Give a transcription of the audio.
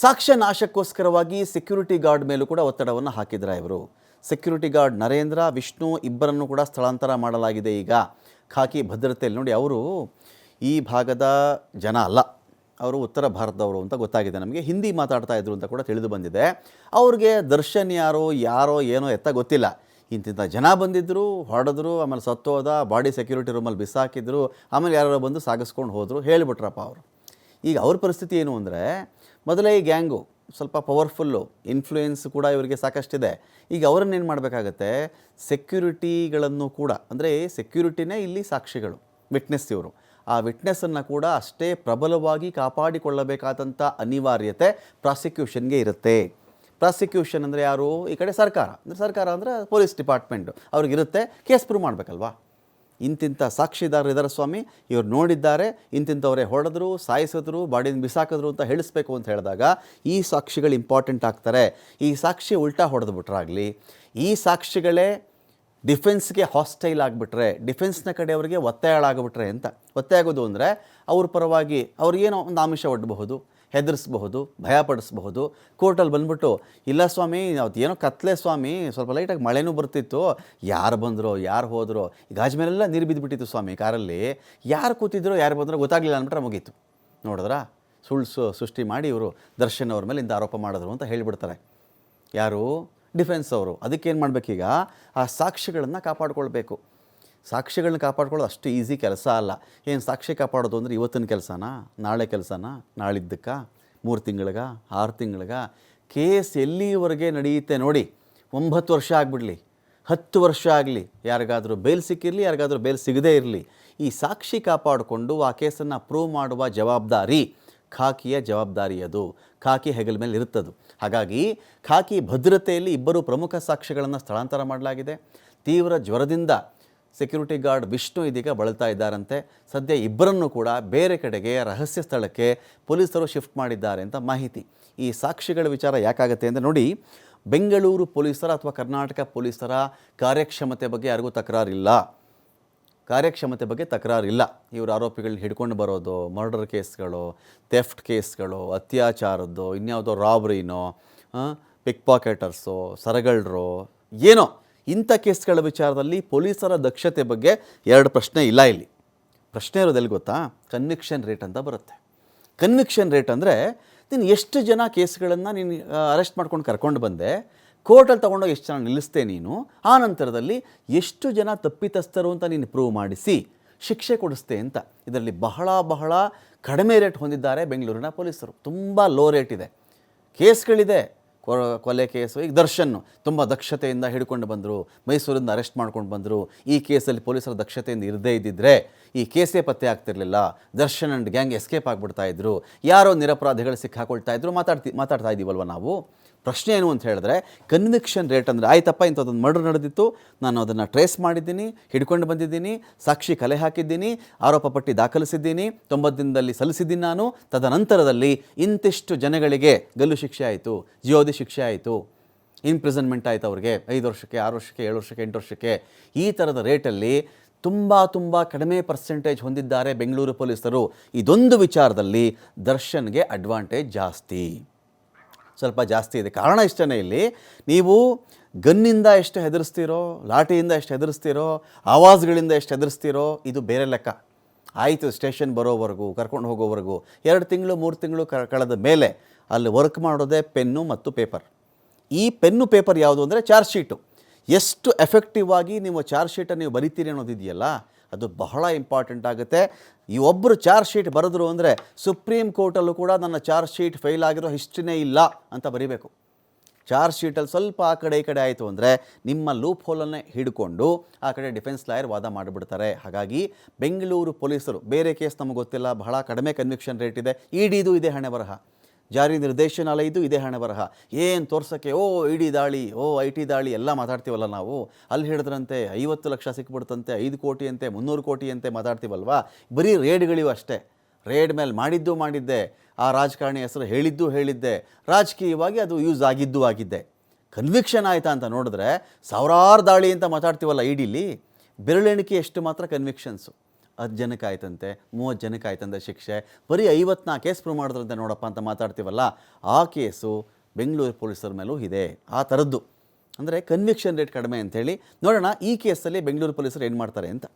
ಸಾಕ್ಷ್ಯ ನಾಶಕ್ಕೋಸ್ಕರವಾಗಿ security guard ಮೇಲೂ ಕೂಡ ಒತ್ತಡವನ್ನು ಹಾಕಿದ್ರ ಇವರು. ಸೆಕ್ಯೂರಿಟಿ ಗಾರ್ಡ್ ನರೇಂದ್ರ, ವಿಷ್ಣು ಇಬ್ಬರನ್ನು ಕೂಡ ಸ್ಥಳಾಂತರ ಮಾಡಲಾಗಿದೆ ಈಗ. ಖಾಕಿ ಭದ್ರತೆಯಲ್ಲಿ ನೋಡಿ ಅವರು ಈ ಭಾಗದ ಜನ ಅಲ್ಲ. ಅವರು ಉತ್ತರ ಭಾರತದವರು ಅಂತ ಗೊತ್ತಾಗಿದೆ ನಮಗೆ. ಹಿಂದಿ ಮಾತಾಡ್ತಾ ಇದ್ರು ಅಂತ ಕೂಡ ತಿಳಿದು ಬಂದಿದೆ. ಅವ್ರಿಗೆ ದರ್ಶನ್ ಯಾರೋ ಯಾರೋ ಏನೋ ಎತ್ತ ಗೊತ್ತಿಲ್ಲ. ಇಂತಿಂಥ ಜನ ಬಂದಿದ್ದರು ಹೊಡೆದ್ರು, ಆಮೇಲೆ ಸತ್ತೋದ ಬಾಡಿ ಸೆಕ್ಯೂರಿಟಿ ರೂಮಲ್ಲಿ ಬಿಸಾಕಿದ್ರು, ಆಮೇಲೆ ಯಾರೋ ಬಂದು ಸಾಗಿಸ್ಕೊಂಡು ಹೋದರು. ಹೇಳಿಬಿಟ್ರಪ್ಪ ಅವರು. ಈಗ ಅವ್ರ ಪರಿಸ್ಥಿತಿ ಏನು ಅಂದರೆ, ಮೊದಲೇ ಈ ಗ್ಯಾಂಗು ಸ್ವಲ್ಪ ಪವರ್ಫುಲ್ಲು, ಇನ್ಫ್ಲೂಯೆನ್ಸ್ ಕೂಡ ಇವರಿಗೆ ಸಾಕಷ್ಟಿದೆ. ಈಗ ಅವರನ್ನು ಏನು ಮಾಡಬೇಕಾಗತ್ತೆ, ಸೆಕ್ಯೂರಿಟಿಗಳನ್ನು ಕೂಡ, ಅಂದರೆ ಸೆಕ್ಯೂರಿಟಿನೇ ಇಲ್ಲಿ ಸಾಕ್ಷಿಗಳು, ವಿಟ್ನೆಸ್ ಇವರು. ಆ ವಿಟ್ನೆಸ್ಸನ್ನು ಕೂಡ ಅಷ್ಟೇ ಪ್ರಬಲವಾಗಿ ಕಾಪಾಡಿಕೊಳ್ಳಬೇಕಾದಂಥ ಅನಿವಾರ್ಯತೆ ಪ್ರಾಸಿಕ್ಯೂಷನ್ಗೆ ಇರುತ್ತೆ. ಪ್ರಾಸಿಕ್ಯೂಷನ್ ಅಂದರೆ ಯಾರು? ಈ ಕಡೆ ಸರ್ಕಾರ. ಅಂದರೆ ಸರ್ಕಾರ ಅಂದರೆ ಪೊಲೀಸ್ ಡಿಪಾರ್ಟ್ಮೆಂಟು. ಅವ್ರಿಗಿರುತ್ತೆ, ಕೇಸ್ ಪ್ರೂವ್ ಮಾಡಬೇಕಲ್ವಾ? ಇಂತಿಂಥ ಸಾಕ್ಷಿದಾರರು ಇದ್ದಾರೆ ಸ್ವಾಮಿ, ಇವ್ರು ನೋಡಿದ್ದಾರೆ ಇಂತಿಂಥವರೇ ಹೊಡೆದ್ರು, ಸಾಯಿಸಿದ್ರು ಬಾಡಿನ ಬಿಸಾಕಿದ್ರು ಅಂತ ಹೇಳಿಸ್ಬೇಕು ಅಂತ ಹೇಳಿದಾಗ, ಈ ಸಾಕ್ಷಿಗಳು ಇಂಪಾರ್ಟೆಂಟ್ ಆಗ್ತಾರೆ. ಈ ಸಾಕ್ಷಿ ಉಲ್ಟಾ ಹೊಡೆದು ಬಿಟ್ರಾಗಲಿ ಈ ಸಾಕ್ಷಿಗಳೇ ಡಿಫೆನ್ಸ್ಗೆ ಹಾಸ್ಟೈಲ್ ಆಗಿಬಿಟ್ರೆ, ಡಿಫೆನ್ಸ್ನ ಕಡೆಯವರಿಗೆ ಒತ್ತಾಯಳಾಗ್ಬಿಟ್ರೆ ಅಂತ. ಒತ್ತಾಯ ಆಗೋದು ಅಂದರೆ, ಅವ್ರ ಪರವಾಗಿ ಅವ್ರಿಗೇನೋ ಒಂದು ಆಮಿಷ ಒಡ್ಡಬಹುದು ಹೆದರಿಸಬಹುದು, ಭಯಪಡಿಸಬಹುದು. ಕೋರ್ಟಲ್ಲಿ ಬಂದ್ಬಿಟ್ಟು, ಇಲ್ಲ ಸ್ವಾಮಿ, ಅವತ್ತು ಏನೋ ಕತ್ಲೆ ಸ್ವಾಮಿ, ಸ್ವಲ್ಪ ಲೈಟಾಗಿ ಮಳೆನೂ ಬರ್ತಿತ್ತು. ಯಾರು ಬಂದರು, ಯಾರು ಹೋದರು ಗಾಜ್ ಮೇಲೆಲ್ಲ ನೀರು ಬಿದ್ದುಬಿಟ್ಟಿತ್ತು ಸ್ವಾಮಿ ಕಾರಲ್ಲಿ. ಯಾರು ಕೂತಿದ್ರೋ, ಯಾರು ಬಂದರೋ ಗೊತ್ತಾಗಲಿಲ್ಲ ಅಂದ್ಬಿಟ್ರೆ ಮುಗೀತು. ನೋಡಿದ್ರಾ? ಸುಳ್ಳು ಸೃಷ್ಟಿ ಮಾಡಿ ಇವರು ದರ್ಶನ್ ಅವ್ರ ಮೇಲೆ ಇಂದ ಆರೋಪ ಮಾಡಿದ್ರು ಅಂತ ಹೇಳಿಬಿಡ್ತಾರೆ. ಯಾರು? ಡಿಫೆನ್ಸ್ ಅವರು. ಅದಕ್ಕೇನು ಮಾಡಬೇಕೀಗ? ಆ ಸಾಕ್ಷಿಗಳನ್ನು ಕಾಪಾಡ್ಕೊಳ್ಬೇಕು. ಸಾಕ್ಷಿಗಳನ್ನ ಕಾಪಾಡ್ಕೊಳ್ಳೋದು ಅಷ್ಟು ಈಸಿ ಕೆಲಸ ಅಲ್ಲ. ಏನು ಸಾಕ್ಷಿ ಕಾಪಾಡೋದು ಅಂದರೆ ಇವತ್ತಿನ ಕೆಲಸನಾ? ನಾಳೆ ಕೆಲಸನಾ? ನಾಳಿದ್ದಕ್ಕ? ಮೂರು ತಿಂಗಳಿಗ? ಆರು ತಿಂಗಳಿಗ? ಕೇಸ್ ಎಲ್ಲಿವರೆಗೆ ನಡೆಯುತ್ತೆ ನೋಡಿ. ಒಂಬತ್ತು ವರ್ಷ ಆಗಿಬಿಡಲಿ. ಹತ್ತು ವರ್ಷ ಆಗಲಿ. ಯಾರಿಗಾದರೂ ಬೇಲ್ ಸಿಕ್ಕಿರಲಿ, ಯಾರಿಗಾದರೂ ಬೇಲ್ ಸಿಗದೇ ಇರಲಿ. ಈ ಸಾಕ್ಷಿ ಕಾಪಾಡಿಕೊಂಡು ಆ ಕೇಸನ್ನು ಪ್ರೂವ್ ಮಾಡುವ ಜವಾಬ್ದಾರಿ ಖಾಕಿಯ ಜವಾಬ್ದಾರಿ ಅದು. ಖಾಕಿ ಹೆಗಲ ಮೇಲೆ ಇರುತ್ತದು. ಹಾಗಾಗಿ ಖಾಕಿ ಭದ್ರತೆಯಲ್ಲಿ ಇಬ್ಬರು ಪ್ರಮುಖ ಸಾಕ್ಷಿಗಳನ್ನು ಸ್ಥಳಾಂತರ ಮಾಡಲಾಗಿದೆ. ತೀವ್ರ ಜ್ವರದಿಂದ ಸೆಕ್ಯೂರಿಟಿ ಗಾರ್ಡ್ ವಿಷ್ಣು ಇದೀಗ ಬಳಲ್ತಾ ಇದ್ದಾರಂತೆ. ಸದ್ಯ ಇಬ್ಬರನ್ನು ಕೂಡ ಬೇರೆ ಕಡೆಗೆ ರಹಸ್ಯ ಸ್ಥಳಕ್ಕೆ ಪೊಲೀಸರು ಶಿಫ್ಟ್ ಮಾಡಿದ್ದಾರೆ ಅಂತ ಮಾಹಿತಿ. ಈ ಸಾಕ್ಷಿಗಳ ವಿಚಾರ ಯಾಕಾಗತ್ತೆ ಅಂತ ನೋಡಿ, ಬೆಂಗಳೂರು ಪೊಲೀಸರ ಅಥವಾ ಕರ್ನಾಟಕ ಪೊಲೀಸರ ಕಾರ್ಯಕ್ಷಮತೆ ಬಗ್ಗೆ ಯಾರಿಗೂ ತಕರಾರಿಲ್ಲ. ಕಾರ್ಯಕ್ಷಮತೆ ಬಗ್ಗೆ ತಕರಾರಿಲ್ಲ. ಇವರು ಆರೋಪಿಗಳನ್ನ ಹಿಡ್ಕೊಂಡು ಬರೋದು, ಮರ್ಡರ್ ಕೇಸ್ಗಳು, ಥೆಫ್ಟ್ ಕೇಸ್ಗಳು, ಅತ್ಯಾಚಾರದ್ದು, ಇನ್ಯಾವುದೋ ರಾಬ್ರಿನೋ ಪಿಕ್ ಪಾಕೆಟರ್ಸು ಸರಗಳ್ರು, ಏನೋ. ಇಂಥ ಕೇಸ್ಗಳ ವಿಚಾರದಲ್ಲಿ ಪೊಲೀಸರ ದಕ್ಷತೆ ಬಗ್ಗೆ ಎರಡು ಪ್ರಶ್ನೆ ಇಲ್ಲ ಇಲ್ಲಿ. ಪ್ರಶ್ನೆ ಇರೋದೆಲ್ಲಿ ಗೊತ್ತಾ? ಕನ್ವಿಕ್ಷನ್ ರೇಟ್ ಅಂತ ಬರುತ್ತೆ. ಕನ್ವಿಕ್ಷನ್ ರೇಟ್ ಅಂದರೆ ನೀನು ಎಷ್ಟು ಜನ ಕೇಸ್ಗಳನ್ನು ನೀನು ಅರೆಸ್ಟ್ ಮಾಡ್ಕೊಂಡು ಕರ್ಕೊಂಡು ಬಂದೆ, ಕೋರ್ಟಲ್ಲಿ ತೊಗೊಂಡೋಗಿ ಎಷ್ಟು ಜನ ನಿಲ್ಲಿಸ್ತೆ ನೀನು, ಆ ನಂತರದಲ್ಲಿ ಎಷ್ಟು ಜನ ತಪ್ಪಿತಸ್ಥರು ಅಂತ ನೀನು ಪ್ರೂವ್ ಮಾಡಿಸಿ, ಶಿಕ್ಷೆ ಕೊಡಿಸ್ತೆ ಅಂತ. ಇದರಲ್ಲಿ ಬಹಳ ಬಹಳ ಕಡಿಮೆ ರೇಟ್ ಹೊಂದಿದ್ದಾರೆ ಬೆಂಗಳೂರಿನ ಪೊಲೀಸರು. ತುಂಬ ಲೋ ರೇಟ್ ಇದೆ. ಕೇಸ್ಗಳಿದೆ. ಕೊಲೆ ಕೇಸು, ಈಗ ದರ್ಶನ್ ತುಂಬ ದಕ್ಷತೆಯಿಂದ ಹಿಡ್ಕೊಂಡು ಬಂದರು, ಮೈಸೂರಿಂದ ಅರೆಸ್ಟ್ ಮಾಡ್ಕೊಂಡು ಬಂದರು. ಈ ಕೇಸಲ್ಲಿ ಪೊಲೀಸರ ದಕ್ಷತೆಯಿಂದ ಇರದೇ ಇದ್ದಿದ್ರೆ ಈ ಕೇಸೇ ಪತ್ತೆ ಆಗ್ತಿರಲಿಲ್ಲ. ದರ್ಶನ್ ಆ್ಯಂಡ್ ಗ್ಯಾಂಗ್ ಎಸ್ಕೇಪ್ ಆಗಿಬಿಡ್ತಾ ಇದ್ರು. ಯಾರೋ ನಿರಪರಾಧಿಗಳು ಸಿಕ್ಕಾಕೊಳ್ತಾ ಇದ್ರು. ಮಾತಾಡ್ತಿ, ಮಾತಾಡ್ತಾ ಇದ್ದೀವಲ್ವ ನಾವು? ಪ್ರಶ್ನೆ ಏನು ಅಂತ ಹೇಳಿದ್ರೆ ಕನ್ವಿಕ್ಷನ್ ರೇಟ್ ಅಂದರೆ, ಆಯ್ತಪ್ಪ, ಇಂಥದ್ದೊಂದು ಮರ್ಡರ್ ನಡೆದಿತ್ತು. ನಾನು ಅದನ್ನು ಟ್ರೇಸ್ ಮಾಡಿದ್ದೀನಿ, ಹಿಡ್ಕೊಂಡು ಬಂದಿದ್ದೀನಿ, ಸಾಕ್ಷಿ ಕಲೆ ಹಾಕಿದ್ದೀನಿ, ಆರೋಪ ಪಟ್ಟಿ ದಾಖಲಿಸಿದ್ದೀನಿ, ತೊಂಬತ್ತು ದಿನದಲ್ಲಿ ಸಲ್ಲಿಸಿದ್ದೀನಿ ನಾನು. ತದನಂತರದಲ್ಲಿ ಇಂತಿಷ್ಟು ಜನಗಳಿಗೆ ಗಲ್ಲು ಶಿಕ್ಷೆ ಆಯಿತು, ಜಿಯೋದಿ ಶಿಕ್ಷೆ ಆಯಿತು. ಇಂಪ್ರಿಸನ್ಮೆಂಟ್ ಆಯಿತು ಅವ್ರಿಗೆ. ಐದು ವರ್ಷಕ್ಕೆ, ಆರು ವರ್ಷಕ್ಕೆ, ಏಳು ವರ್ಷಕ್ಕೆ, ಎಂಟು ವರ್ಷಕ್ಕೆ. ಈ ಥರದ ರೇಟಲ್ಲಿ ತುಂಬ ತುಂಬ ಕಡಿಮೆ ಪರ್ಸೆಂಟೇಜ್ ಹೊಂದಿದ್ದಾರೆ ಬೆಂಗಳೂರು ಪೊಲೀಸರು. ಇದೊಂದು ವಿಚಾರದಲ್ಲಿ ದರ್ಶನ್ಗೆ ಅಡ್ವಾಂಟೇಜ್ ಜಾಸ್ತಿ. ಸ್ವಲ್ಪ ಜಾಸ್ತಿ ಇದೆ. ಕಾರಣ ಇಷ್ಟೇ ಇಲ್ಲಿ. ನೀವು ಗನ್ನಿಂದ ಎಷ್ಟು ಹೆದರಿಸ್ತೀರೋ, ಲಾಠಿಯಿಂದ ಎಷ್ಟು ಹೆದರಿಸ್ತೀರೋ, ಆವಾಜ್ಗಳಿಂದ ಎಷ್ಟು ಹೆದರಿಸ್ತೀರೋ, ಇದು ಬೇರೆ ಲೆಕ್ಕ. ಆಯಿತು, ಸ್ಟೇಷನ್ ಬರೋವರೆಗೂ, ಕರ್ಕೊಂಡು ಹೋಗೋವರೆಗೂ, ಎರಡು ತಿಂಗಳು, ಮೂರು ತಿಂಗಳು ಕಳೆದ ಮೇಲೆ ಅಲ್ಲಿ ವರ್ಕ್ ಮಾಡೋದೇ ಪೆನ್ನು ಮತ್ತು ಪೇಪರ್ ಈ ಪೆನ್ನು ಪೇಪರ್ ಯಾವುದು ಅಂದರೆ ಚಾರ್ಜ್ ಶೀಟು. ಎಷ್ಟು ಎಫೆಕ್ಟಿವ್ ಆಗಿ ನೀವು ಚಾರ್ಜ್ ಶೀಟನ್ನು ನೀವು ಬರಿತೀರಿ ಅನ್ನೋದಿದೆಯಲ್ಲ ಅದು ಬಹಳ ಇಂಪಾರ್ಟೆಂಟ್ ಆಗುತ್ತೆ. ಈ ಒಬ್ಬರು ಚಾರ್ಜ್ ಶೀಟ್ ಬರೆದ್ರು ಅಂದರೆ ಸುಪ್ರೀಂ ಕೋರ್ಟಲ್ಲೂ ಕೂಡ ನನ್ನ ಚಾರ್ಜ್ ಶೀಟ್ ಫೇಲ್ ಆಗಿರೋ ಹಿಸ್ಟ್ರಿನೇ ಇಲ್ಲ ಅಂತ ಬರಿಬೇಕು. ಚಾರ್ಜ್ ಶೀಟಲ್ಲಿ ಸ್ವಲ್ಪ ಆ ಕಡೆ ಈ ಕಡೆ ಆಯಿತು ಅಂದರೆ ನಿಮ್ಮ ಲೂಪ್ ಹೋಲನ್ನೇ ಹಿಡ್ಕೊಂಡು ಆ ಕಡೆ ಡಿಫೆನ್ಸ್ ಲಾಯರ್ ವಾದ ಮಾಡಿಬಿಡ್ತಾರೆ. ಹಾಗಾಗಿ ಬೆಂಗಳೂರು ಪೊಲೀಸರು, ಬೇರೆ ಕೇಸ್ ನಮಗೆ ಗೊತ್ತಿಲ್ಲ, ಬಹಳ ಕಡಿಮೆ ಕನ್ವಿಕ್ಷನ್ ರೇಟ್ ಇದೆ, ಇಡಿದು ಇದೆ ಹಣೆ ಬರಹ. ಜಾರಿ ನಿರ್ದೇಶನಾಲಯದ್ದು ಇದೇ ಹಣೆ ಬರಹ. ಏನು ತೋರ್ಸೋಕ್ಕೆ? ಓ, ಇಡಿ ದಾಳಿ, ಓ ಐ ಟಿ ದಾಳಿ, ಎಲ್ಲ ಮಾತಾಡ್ತೀವಲ್ಲ ನಾವು? ಅಲ್ಲಿ ಹೇಳಿದ್ರಂತೆ, ಐವತ್ತು ಲಕ್ಷ ಸಿಕ್ಬಿಡ್ತಂತೆ, ಐದು ಕೋಟಿ ಅಂತೆ ಮುನ್ನೂರು ಕೋಟಿ ಅಂತೆ ಮಾತಾಡ್ತೀವಲ್ವಾ? ಬರೀ ರೇಡ್ಗಳಿವು ಅಷ್ಟೇ. ರೇಡ್ ಮೇಲೆ ಮಾಡಿದ್ದು ಮಾಡಿದ್ದೆ, ಆ ರಾಜಕಾರಣಿ ಹೆಸರು ಹೇಳಿದ್ದು ಹೇಳಿದ್ದೆ, ರಾಜಕೀಯವಾಗಿ ಅದು ಯೂಸ್ ಆಗಿದ್ದು ಆಗಿದ್ದೆ. ಕನ್ವಿಕ್ಷನ್ ಆಯಿತಾ ಅಂತ ನೋಡಿದ್ರೆ, ಸಾವಿರಾರು ದಾಳಿ ಅಂತ ಮಾತಾಡ್ತೀವಲ್ಲ ಇಡೀಲಿ ಬೆರಳೆಣಿಕೆ ಎಷ್ಟು ಮಾತ್ರ ಕನ್ವಿಕ್ಷನ್ಸು. ಹತ್ತು ಜನಕ್ಕೆ ಆಯ್ತಂತೆ, ಮೂವತ್ತು ಜನಕ್ಕೆ ಆಯ್ತಂತೆ ಶಿಕ್ಷೆ. ಬರೀ ಐವತ್ನಾಲ್ಕು ಕೇಸ್ ಪ್ರೂವ್ ಮಾಡಿದ್ರಂತೆ ನೋಡಪ್ಪ ಅಂತ ಮಾತಾಡ್ತೀವಲ್ಲ, ಆ ಕೇಸು ಬೆಂಗಳೂರು ಪೊಲೀಸರ ಮೇಲೂ ಇದೆ, ಆ ಥರದ್ದು. ಅಂದರೆ ಕನ್ವಿಕ್ಷನ್ ರೇಟ್ ಕಡಿಮೆ ಅಂತೇಳಿ ನೋಡೋಣ ಈ ಕೇಸಲ್ಲಿ ಬೆಂಗಳೂರು ಪೊಲೀಸರು ಏನು ಮಾಡ್ತಾರೆ ಅಂತ.